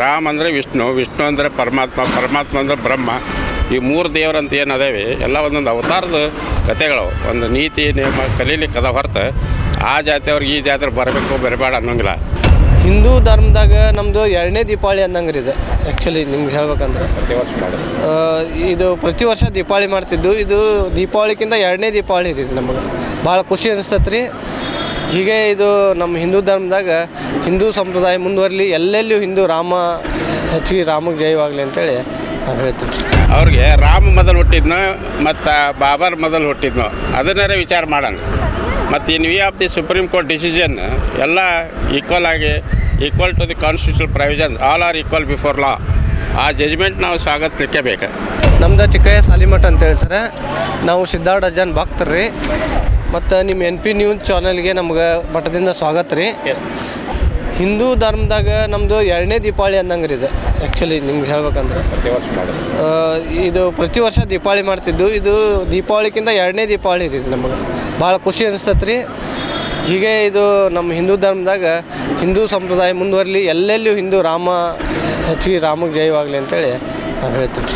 ರಾಮ ಅಂದರೆ ವಿಷ್ಣು ವಿಷ್ಣು ಅಂದರೆ ಪರಮಾತ್ಮ ಪರಮಾತ್ಮ ಅಂದರೆ ಬ್ರಹ್ಮ. ಈ ಮೂರು ದೇವರಂತ ಏನು ಅದೇವಿ? ಎಲ್ಲ ಒಂದೊಂದು ಅವತಾರದ ಕಥೆಗಳು. ಒಂದು ನೀತಿ ನಿಯಮ ಕಲೀಲಿಕ್ಕೆ ಅದ ಹೊರತು ಆ ಜಾತಿಯವ್ರಿಗೆ ಈ ಜಾತ್ರೆ ಬರಬೇಕು ಬರಬೇಡ ಅನ್ನೋಂಗಿಲ್ಲ. ಹಿಂದೂ ಧರ್ಮದಾಗ ನಮ್ಮದು ಎರಡನೇ ದೀಪಾವಳಿ ಅನ್ನಂಗೆ ಇದೆ. ಆ್ಯಕ್ಚುಲಿ ನಿಮ್ಗೆ ಹೇಳ್ಬೇಕಂದ್ರೆ. ಪ್ರತಿ ವರ್ಷ ಇದು ಪ್ರತಿ ವರ್ಷ ದೀಪಾವಳಿ ಮಾಡ್ತಿದ್ದು. ಇದು ದೀಪಾವಳಿಗಿಂತ ಎರಡನೇ ದೀಪಾವಳಿ ಇದೆ ನಮಗೆ. ಭಾಳ ಖುಷಿ ಅನಿಸ್ತತ್ರಿ. ರೀ ಹೀಗೆ ಇದು ನಮ್ಮ ಹಿಂದೂ ಧರ್ಮದಾಗ ಹಿಂದೂ ಸಂಪ್ರದಾಯ ಮುಂದುವರಲಿ ಎಲ್ಲೆಲ್ಲೂ ಹಿಂದೂ ರಾಮ ಹೆಚ್ಚಿಗೆ ರಾಮಗೆ ಜಯವಾಗಲಿ ಅಂತೇಳಿ ನಾವು ಹೇಳ್ತೀವಿ. ಅವ್ರಿಗೆ ರಾಮ ಮೊದಲು ಹುಟ್ಟಿದ್ನೋ ಮತ್ತು ಬಾಬರ್ ಮೊದಲು ಹುಟ್ಟಿದ್ನೋ ಅದನ್ನಾರೇ ವಿಚಾರ ಮಾಡೋಣ. ಮತ್ತು in view of the Supreme Court decision ಎಲ್ಲ ಈಕ್ವಲ್ ಆಗಿ equal to the constitution provisions all are equal before law ಆ ಜಜ್ಮೆಂಟ್ ನಾವು ಸ್ವಾಗತಿಸಲಿಕ್ಕೆ ಬೇಕು. ನಮ್ದು ಚಿಕ್ಕಯ್ಯ ಸಾಲಿಮಠ ಅಂತೇಳಿ ಸರ. ನಾವು ಸಿದ್ಧಾರ್ಥ ಅಜ್ಜನ್ ಭಕ್ತರು ರೀ ಮತ್ತು ನಿಮ್ಮ ಎನ್ ಪಿ ನ್ಯೂಸ್ ಚಾನಲ್ಗೆ ನಮ್ಗೆ ಮಠದಿಂದ ಸ್ವಾಗತ ರೀ. ಹಿಂದೂ ಧರ್ಮದಾಗ ನಮ್ಮದು ಎರಡನೇ ದೀಪಾವಳಿ ಅನ್ನಂಗೆ ಇದೆ. ಆ್ಯಕ್ಚುಲಿ ನಿಮ್ಗೆ ಹೇಳ್ಬೇಕಂದ್ರೆ. ಪ್ರತಿ ವರ್ಷ ಇದು ಪ್ರತಿ ವರ್ಷ ದೀಪಾವಳಿ ಮಾಡ್ತಿದ್ದು. ಇದು ದೀಪಾವಳಿಗಿಂತ ಎರಡನೇ ದೀಪಾವಳಿ ಇದೆ ನಮಗೆ. ಭಾಳ ಖುಷಿ ಅನಿಸ್ತೈತೆ ರೀ ಹೀಗೆ ಇದು ನಮ್ಮ ಹಿಂದೂ ಧರ್ಮದಾಗ ಹಿಂದೂ ಸಂಪ್ರದಾಯ ಮುಂದುವರಲಿ ಎಲ್ಲೆಲ್ಲೂ ಹಿಂದೂ ರಾಮ ಹೆಚ್ಚಿಗೆ ರಾಮಗೆ ಜಯವಾಗಲಿ ಅಂತೇಳಿ ನಾವು ಹೇಳ್ತೀವಿ.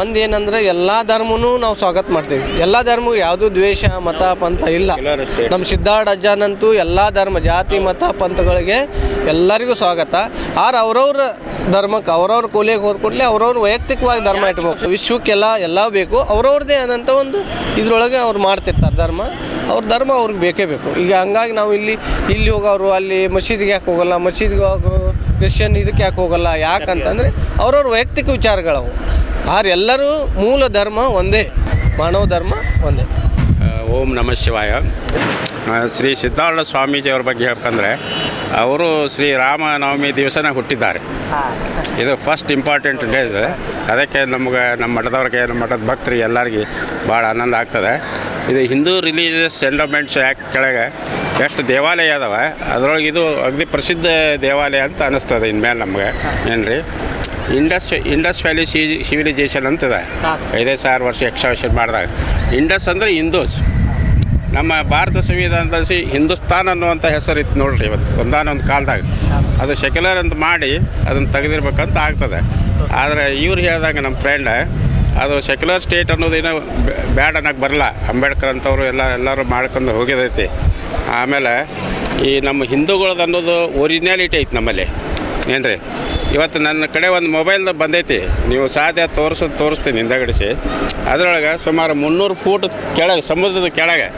ಒಂದು ಏನಂದ್ರೆ ಎಲ್ಲ ಧರ್ಮನೂ ನಾವು ಸ್ವಾಗತ ಮಾಡ್ತೀವಿ. ಎಲ್ಲ ಧರ್ಮ ಯಾವುದು ದ್ವೇಷ, ಮತ, ಪಂಥ ಇಲ್ಲ. ನಮ್ಮ ಸಿದ್ಧಾರ್ಥ ಅಜ್ಜನಂತೂ ಎಲ್ಲ ಧರ್ಮ, ಜಾತಿ, ಮತ, ಪಂಥಗಳಿಗೆ ಎಲ್ಲರಿಗೂ ಸ್ವಾಗತ. ಆರು ಅವ್ರವ್ರ ಧರ್ಮಕ್ಕೆ ಅವ್ರವ್ರ ಕೂಲಿಗೆ ಹೋದ ಕೂಡಲೇ ಅವ್ರವ್ರ ವೈಯಕ್ತಿಕವಾಗಿ ಧರ್ಮ ಇಟ್ಬೇಕು. ವಿಶ್ವಕ್ಕೆಲ್ಲ ಎಲ್ಲ ಬೇಕು. ಅವ್ರವ್ರದ್ದೇ ಆದಂಥ ಒಂದು ಇದ್ರೊಳಗೆ ಅವ್ರು ಮಾಡ್ತಿರ್ತಾರೆ ಧರ್ಮ. ಅವ್ರ ಧರ್ಮ ಅವ್ರಿಗೆ ಬೇಕೇ ಬೇಕು. ಈಗ ಹಂಗಾಗಿ ನಾವು ಇಲ್ಲಿ ಇಲ್ಲಿ ಹೋಗೋರು, ಅಲ್ಲಿ ಮಸೀದಿಗೆ ಯಾಕೆ ಹೋಗಲ್ಲ, ಮಸೀದಿಗೆ ಹೋಗೋ ಕ್ರಿಶ್ಚಿಯನ್ ಇದಕ್ಕೆ ಯಾಕೆ ಹೋಗಲ್ಲ, ಯಾಕಂತಂದರೆ ಅವ್ರವ್ರ ವೈಯಕ್ತಿಕ ವಿಚಾರಗಳವು. ಆದ್ರೆ ಎಲ್ಲರೂ ಮೂಲ ಧರ್ಮ ಒಂದೇ, ಮಾನವ ಧರ್ಮ ಒಂದೇ. ಓಂ ನಮಃ ಶಿವಾಯ. ಶ್ರೀ ಸಿದ್ಧಾರ್ಥ ಸ್ವಾಮೀಜಿಯವ್ರ ಬಗ್ಗೆ ಹೇಳ್ಬೇಕಂದ್ರೆ, ಅವರು ಶ್ರೀ ರಾಮನವಮಿ ದಿವಸನೇ ಹುಟ್ಟಿದ್ದಾರೆ. ಇದು ಫಸ್ಟ್ ಇಂಪಾರ್ಟೆಂಟ್ ಡೇಸ್ ಅದಕ್ಕೆ ನಮಗೆ, ನಮ್ಮ ಮಠದವ್ರಿಗೆ, ನಮ್ಮ ಮಠದ ಭಕ್ತರಿಗೆ ಎಲ್ಲರಿಗೆ ಭಾಳ ಆನಂದ ಆಗ್ತದೆ. ಇದು ಹಿಂದೂ ರಿಲೀಜಿಯಸ್ ಸೆಂಡಮೆಂಟ್ಸ್ ಆ್ಯಕ್ಟ್ ಕೆಳಗೆ ಎಷ್ಟು ದೇವಾಲಯ ಅದಾವೆ, ಅದರೊಳಗೆ ಇದು ಅಗದಿ ಪ್ರಸಿದ್ಧ ದೇವಾಲಯ ಅಂತ ಅನ್ನಿಸ್ತದೆ ಇನ್ಮೇಲೆ ನಮಗೆ ಏನು ರೀ ಇಂಡಸ್ ಇಂಡಸ್ ವ್ಯಾಲಿ ಸಿ ಸಿವಿಲೈಸೇಷನ್ ಅಂತದ. ಐದೇ ಸಾವಿರ ವರ್ಷ ಎಕ್ಸ್ಟಾವೇಷನ್ ಮಾಡಿದಾಗ. ಇಂಡಸ್ ಅಂದರೆ ಹಿಂದೂಸ್. ನಮ್ಮ ಭಾರತ ಸಂವಿಧಾನದಲ್ಲಿ ಹಿಂದೂಸ್ತಾನ್ ಅನ್ನುವಂಥ ಹೆಸರು ಇತ್ತು ನೋಡ್ರಿ ಇವತ್ತು ಒಂದಾನೊಂದು ಕಾಲದಾಗ. ಅದು ಸೆಕ್ಯುಲರ್ ಅಂತ ಮಾಡಿ ಅದನ್ನು ತೆಗೆದಿರ್ಬೇಕಂತ ಆಗ್ತದೆ. ಆದರೆ ಇವ್ರು ಹೇಳಿದಾಗ ನಮ್ಮ ಫ್ರೆಂಡ್ ಅದು ಸೆಕ್ಯುಲರ್ ಸ್ಟೇಟ್ ಅನ್ನೋದೇನೋ ಬ್ಯಾಡ್ ಅನ್ನೋಕ್ಕೆ ಬರಲ್ಲ. ಅಂಬೇಡ್ಕರ್ ಅಂತವರು ಎಲ್ಲ ಎಲ್ಲರೂ ಮಾಡ್ಕೊಂಡು ಹೋಗಿದೈತಿ. ಆಮೇಲೆ ಈ ನಮ್ಮ ಹಿಂದೂಗಳದ್ದು ಅನ್ನೋದು ಒರಿಜಿನಾಲಿಟಿ ಐತಿ ನಮ್ಮಲ್ಲಿ. ಏನು ರೀ ಇವತ್ತು ನನ್ನ ಕಡೆ ಒಂದು ಮೊಬೈಲ್ ಬಂದೈತಿ. ನೀವು ಸಾಧ್ಯ ತೋರಿಸೋದು ತೋರಿಸ್ತೀನಿ ಹಿಂದಗಡಿಸಿ ಅದರೊಳಗೆ ಸುಮಾರು ಮುನ್ನೂರು ಫೂಟ್ ಕೆಳಗೆ, ಸಮುದ್ರದ ಕೆಳಗೆ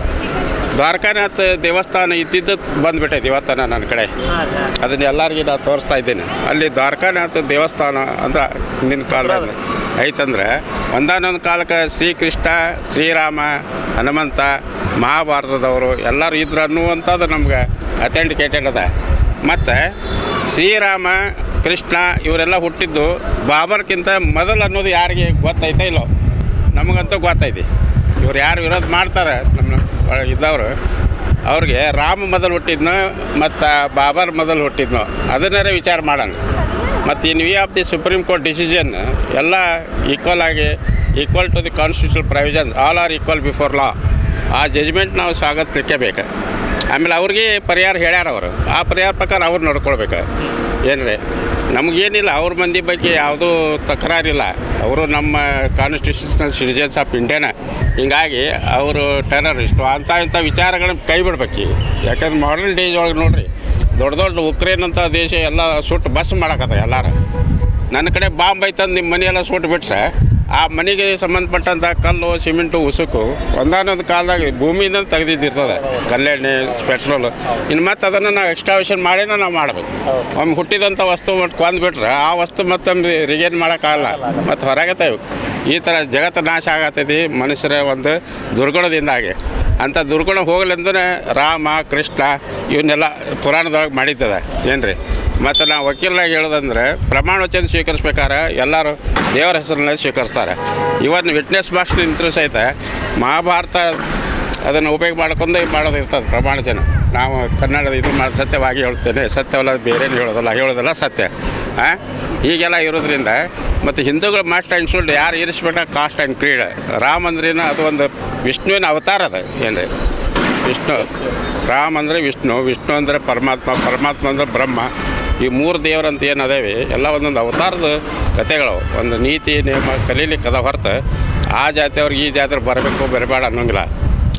ದ್ವಾರಕಾನಾಥ ದೇವಸ್ಥಾನ ಇದ್ದಿದ್ದು ಬಂದುಬಿಟ್ಟೈತಿ ಇವತ್ತನ ನನ್ನ ಕಡೆ. ಅದನ್ನ ಎಲ್ಲರಿಗೂ ನಾನು ತೋರಿಸ್ತಾ ಇದ್ದೀನಿ. ಅಲ್ಲಿ ದ್ವಾರಕಾನಾಥ ದೇವಸ್ಥಾನ ಅಂದ್ರೆ ಹಿಂದಿನ ಕಾಲದಲ್ಲಿ ಐತಂದ್ರೆ ಒಂದಾನೊಂದು ಕಾಲಕ್ಕೆ ಶ್ರೀಕೃಷ್ಣ, ಶ್ರೀರಾಮ, ಹನುಮಂತ, ಮಹಾಭಾರತದವರು ಎಲ್ಲರೂ ಇದ್ರು ಅನ್ನುವಂಥದ್ದು ನಮ್ಗೆ ಅಥೆಂಟಿಕೇಟೆಡ್ ಅದ. ಮತ್ತು ಶ್ರೀರಾಮ ಕೃಷ್ಣ ಇವರೆಲ್ಲ ಹುಟ್ಟಿದ್ದು ಬಾಬರ್ಕ್ಕಿಂತ ಮೊದಲು ಅನ್ನೋದು ಯಾರಿಗೆ ಗೊತ್ತೈತೆ ಇಲ್ಲೋ? ನಮಗಂತೂ ಗೊತ್ತೈತಿ. ಇವ್ರು ಯಾರು ವಿರೋಧ ಮಾಡ್ತಾರೆ? ನಮ್ಮ ಒಳಗೆ ಇದ್ದವರು. ಅವ್ರಿಗೆ ರಾಮ ಮೊದಲು ಹುಟ್ಟಿದ್ನೋ ಮತ್ತು ಬಾಬರ್ ಮೊದಲು ಹುಟ್ಟಿದ್ನೋ? ಅದನ್ನೇ ವಿಚಾರ ಮಾಡೋಣ. ಮತ್ತು in view of the Supreme Court decision ಎಲ್ಲ ಈಕ್ವಲ್ ಆಗಿ equal to the constitution provisions all are equal before law ಆ ಜಜ್ಮೆಂಟ್ ನಾವು ಸ್ವಾಗತಿಸಲಿಕ್ಕೆ ಬೇಕು. ಆಮೇಲೆ ಅವ್ರಿಗೆ ಪರಿಹಾರ ಹೇಳ್ಯಾರ ಅವರು. ಆ ಪರಿಹಾರ ಪ್ರಕಾರ ಅವ್ರು ನೋಡ್ಕೊಳ್ಬೇಕು. ಏನು ನಮಗೇನಿಲ್ಲ, ಅವ್ರ ಮಂದಿ ಬಗ್ಗೆ ಯಾವುದೂ ತಕರಾರಿಲ್ಲ. ಅವರು ನಮ್ಮ ಕಾನ್ಸ್ಟಿಟ್ಯೂಷನಲ್ ಸಿಟಿಜನ್ಸ್ ಆಫ್ ಇಂಡಿಯಾನ ಹಿಂಗಾಗಿ ಅವರು ಟೆರರಿಸ್ಟು ಅಂಥ ಇಂಥ ವಿಚಾರಗಳನ್ನ ಕೈ ಬಿಡ್ಬೇಕು. ಯಾಕಂದ್ರೆ ಮಾಡರ್ನ್ ಡೇಸ್ ಒಳಗೆ ನೋಡ್ರಿ, ದೊಡ್ಡ ದೊಡ್ಡ ಉಕ್ರೇನ್ ಅಂತ ದೇಶ ಎಲ್ಲ ಸುಟ್ಟು ಬಸ್ ಮಾಡಕತ್ತ ಎಲ್ಲರೂ. ನನ್ನ ಕಡೆ ಬಾಂಬ್ ಐತಂದು ನಿಮ್ಮ ಮನೆಯೆಲ್ಲ ಸುಟ್ಟು ಬಿಟ್ರೆ ಆ ಮನೆಗೆ ಸಂಬಂಧಪಟ್ಟಂಥ ಕಲ್ಲು ಸಿಮೆಂಟು ಉಸುಕು ಒಂದಾನೊಂದು ಕಾಲದಾಗ ಭೂಮಿಯಿಂದ ತೆಗೆದಿದ್ದಿರ್ತದೆ ಕಲ್ಲೆಣ್ಣೆ ಪೆಟ್ರೋಲು. ಇನ್ನು ಮತ್ತೆ ಅದನ್ನು ನಾವು ಎಕ್ಸ್ಟ್ರಾವೇಷನ್ ಮಾಡಿನ ನಾವು ಮಾಡಬೇಕು. ಒಮ್ಮೆ ಹುಟ್ಟಿದಂಥ ವಸ್ತು ಮತ್ತು ಕೊಂದ್ಬಿಟ್ರೆ ಆ ವಸ್ತು ಮತ್ತೆ ರಿಗೇನ್ ಮಾಡೋಕ್ಕಾಗಲ್ಲ. ಮತ್ತು ಹೊರಗೆ ತೆಗಿಬೇಕು ಈ ಥರ ಜಗತ್ತು ನಾಶ ಆಗತ್ತೈತಿ ಮನುಷ್ಯರ ಒಂದು ದುರ್ಗುಣದಿಂದಾಗಿ. ಅಂಥ ದುರ್ಗುಣ ಹೋಗ್ಲೆಂದ್ರೆ ರಾಮ ಕೃಷ್ಣ ಇವನ್ನೆಲ್ಲ ಪುರಾಣದೊಳಗೆ ಮಾಡಿದ್ದದ ಏನು ರೀ ಮತ್ತು ನಾವು ವಕೀಲರಾಗಿ ಹೇಳೋದಂದ್ರೆ ಪ್ರಮಾಣ ವಚನ ಸ್ವೀಕರಿಸ್ಬೇಕಾದ್ರೆ ಎಲ್ಲರೂ ದೇವರ ಹೆಸರಿನಲ್ಲಿ ಸ್ವೀಕರಿಸ್ತಾರೆ. ಇವನ್ ವಿಟ್ನೆಸ್ ಬಾಕ್ಸ್ ನಿಂತರೂ ಸಹಿತ ಮಹಾಭಾರತ ಅದನ್ನು ಉಪಯೋಗ ಮಾಡ್ಕೊಂಡು ಮಾಡೋದು ಇರ್ತದೆ ಪ್ರಮಾಣ ಜನ ನಾವು ಕನ್ನಡದ ಇದು ಮಾಡಿ ಸತ್ಯವಾಗಿ ಹೇಳ್ತೇನೆ ಸತ್ಯವಲ್ಲ ಬೇರೇನು ಹೇಳೋದಲ್ಲ ಹೇಳೋದಲ್ಲ ಸತ್ಯ. ಹಾಂ ಹೀಗೆಲ್ಲ ಇರೋದ್ರಿಂದ ಮತ್ತು ಹಿಂದೂಗಳು ಮಾಸ್ಟ್ ಆ್ಯಂಡ್ ಸುಳ್ಳು ಯಾರು ಇರಿಸ್ಬೇಕಾ? ಕಾಸ್ಟ್ ಆ್ಯಂಡ್ ಕ್ರೀಡೆ. ರಾಮ ಅಂದ್ರೇನು ಅದು ಒಂದು ವಿಷ್ಣುವಿನ ಅವತಾರ ಅದು ರೀ ವಿಷ್ಣು. ರಾಮ ಅಂದರೆ ವಿಷ್ಣು ವಿಷ್ಣು ಅಂದರೆ ಪರಮಾತ್ಮ ಪರಮಾತ್ಮ ಅಂದರೆ ಬ್ರಹ್ಮ. ಈ ಮೂರು ದೇವರಂತ ಏನು ಅದಾವೆ ಎಲ್ಲ ಒಂದೊಂದು ಅವತಾರದ ಕಥೆಗಳು, ಒಂದು ನೀತಿ, ನಿಯಮ ಕಲೀಲಿಕ್ಕೆ ಅದ ಹೊರತು ಆ ಜಾತಿಯವ್ರಿಗೆ ಈ ಜಾತ್ರೆ ಬರಬೇಕು, ಬರಬೇಡ ಅನ್ನೋಂಗಿಲ್ಲ.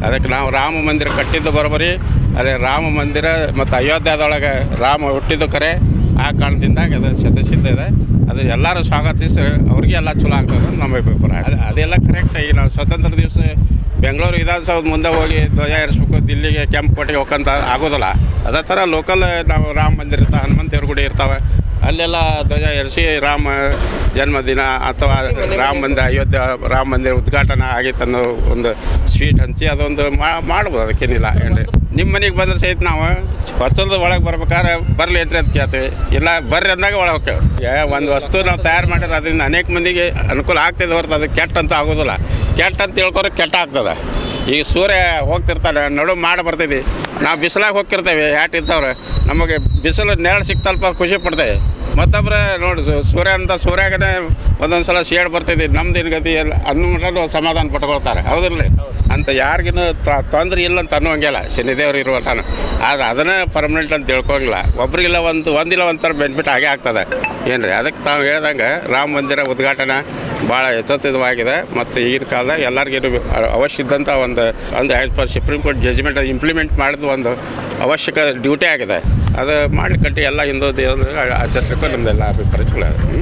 ಅದಕ್ಕೆ ನಾವು ರಾಮ ಮಂದಿರ ಕಟ್ಟಿದ್ದು ಬರೋಬರಿ ಅದೇ ರಾಮ ಮಂದಿರ ಮತ್ತು ಅಯೋಧ್ಯದೊಳಗೆ ರಾಮ ಹುಟ್ಟಿದ್ದು ಕರೆ. ಆ ಕಾರಣದಿಂದಾಗ ಅದು ಶತಸಿದ್ಧ ಇದೆ. ಅದು ಎಲ್ಲರೂ ಸ್ವಾಗತಿಸಿ ಅವ್ರಿಗೆ ಎಲ್ಲ ಚಲೋ ಆಗ್ತದೆ ಅಂತ ನಮ್ಮ ಅಭಿಪ್ರಾಯ. ಅದು ಅದೆಲ್ಲ ಕರೆಕ್ಟ್ ಈಗ ನಾವು ಸ್ವತಂತ್ರ ದಿವಸ ಬೆಂಗಳೂರು ವಿಧಾನಸೌಧ ಮುಂದೆ ಹೋಗಿ ಧ್ವಜ ಏರಿಸ್ಬೇಕು ದಿಲ್ಲಿಗೆ ಕೆಂಪು ಕೋಟೆಗೆ ಹೋಗಂತ ಆಗೋದಿಲ್ಲ. ಅದೇ ಥರ ಲೋಕಲ್ ನಾವು ರಾಮ ಮಂದಿರ ಇರ್ತಾವೆ ಹನುಮಂತ ದೇವ್ರ ಗುಡಿ ಇರ್ತಾವೆ. ಅಲ್ಲೆಲ್ಲ ಧ್ವಜ ಏರಿಸಿ ರಾಮ ಜನ್ಮದಿನ ಅಥವಾ ರಾಮ ಮಂದಿರ ಅಯೋಧ್ಯೆ ರಾಮ ಮಂದಿರ ಉದ್ಘಾಟನೆ ಆಗಿತ್ತು ಅನ್ನೋ ಒಂದು ಸ್ವೀಟ್ ಹಂಚಿ ಅದೊಂದು ಮಾ- ಮಾಡ್ಬೋದು ಅದಕ್ಕೇನಿಲ್ಲ. ಏನ್ರಿ ನಿಮ್ಮ ಮನೆಗೆ ಬಂದ್ರೆ ಸಹಿತ ನಾವು ಹೊತ್ತಲ್ದ ಒಳಗೆ ಬರ್ಬೇಕಾದ್ರೆ ಬರಲಿ ಎಂಟ್ರಿ ಅಂತ ಕೇಳ್ತೀವಿ. ಇಲ್ಲ, ಬರ್ರಿ ಅಂದಾಗ ಒಳಗೆ ಹೋಗ್ತೇವೆ. ಒಂದು ವಸ್ತು ನಾವು ತಯಾರು ಮಾಡಿದ್ರೆ ಅದರಿಂದ ಅನೇಕ ಮಂದಿಗೆ ಅನುಕೂಲ ಆಗ್ತದೆ ಹೊರತು ಅದು ಕೆಟ್ಟ ಅಂತ ಆಗೋದಿಲ್ಲ. ಕೆಟ್ಟ ಅಂತ ತಿಳ್ಕೊರೆ ಕೆಟ್ಟ ಆಗ್ತದೆ. ಈಗ ಸೂರ್ಯ ಹೋಗ್ತಿರ್ತಾನೆ, ನಡು ಮಾಡಿ ಬರ್ತೈತಿ ನಾವು ಬಿಸಿಲಾಗ ಹೋಗ್ತಿರ್ತೇವೆ ಯಾಟ್ ಇದ್ದವ್ರು. ನಮಗೆ ಬಿಸಿಲು ನೆರಳು ಸಿಕ್ತಲ್ಪ, ಖುಷಿ ಪಡ್ತೇವೆ. ಮತ್ತೊಬ್ಬರ ನೋಡಿ ಸೂರ್ಯ ಅಂತ ಸೂರ್ಯಾಗನೇ ಒಂದೊಂದು ಸಲ ಶೇಡ್ ಬರ್ತೈತಿ ನಮ್ದು ಏನು ಗತಿ, ಎಲ್ಲ ಅನ್ನೋ ಸಮಾಧಾನ ಪಟ್ಕೊಳ್ತಾರೆ. ಹೌದಿಲ್ಲ ಅಂತ ಯಾರಿಗಿನ್ನೂ ತೊಂದರೆ ಇಲ್ಲ ಅಂತ ಅನ್ನೋಂಗಿಲ್ಲ. ಶನಿದೇವ್ರು ಇರುವ ನಾನು ಆದರೆ ಅದನ್ನೇ ಪರ್ಮನೆಂಟ್ ಅಂತ ತಿಳ್ಕೊಂಗಿಲ್ಲ ಒಬ್ರಿಗಿಲ್ಲ ಒಂದು, ಒಂದಿಲ್ಲ ಒಂಥರ ಬೆನಿಫಿಟ್ ಆಗೇ ಆಗ್ತದೆ. ಏನು ರೀ ಅದಕ್ಕೆ ತಾವು ಹೇಳ್ದಂಗೆ ರಾಮ ಮಂದಿರ ಉದ್ಘಾಟನೆ ಭಾಳ ಯಥೋಚಿತವಾಗಿದೆ. ಮತ್ತು ಈಗಿನ ಕಾಲದಾಗ ಎಲ್ಲರಿಗೂ ಅವಶ್ಯ ಇದ್ದಂಥ ಒಂದು ಒಂದು as per Supreme Court judgment implement ಮಾಡಿದ ಒಂದು ಅವಶ್ಯಕ ಡ್ಯೂಟಿ ಆಗಿದೆ. ಅದು ಮಾಡಲಿಕ್ಕೆ ಎಲ್ಲ ಹಿಂದೂ ದೇವರು ಆಚರಿಸಲಿಕ್ಕೂ ನಮ್ಮದೆಲ್ಲ ಅಭಿಪ್ರಾಯ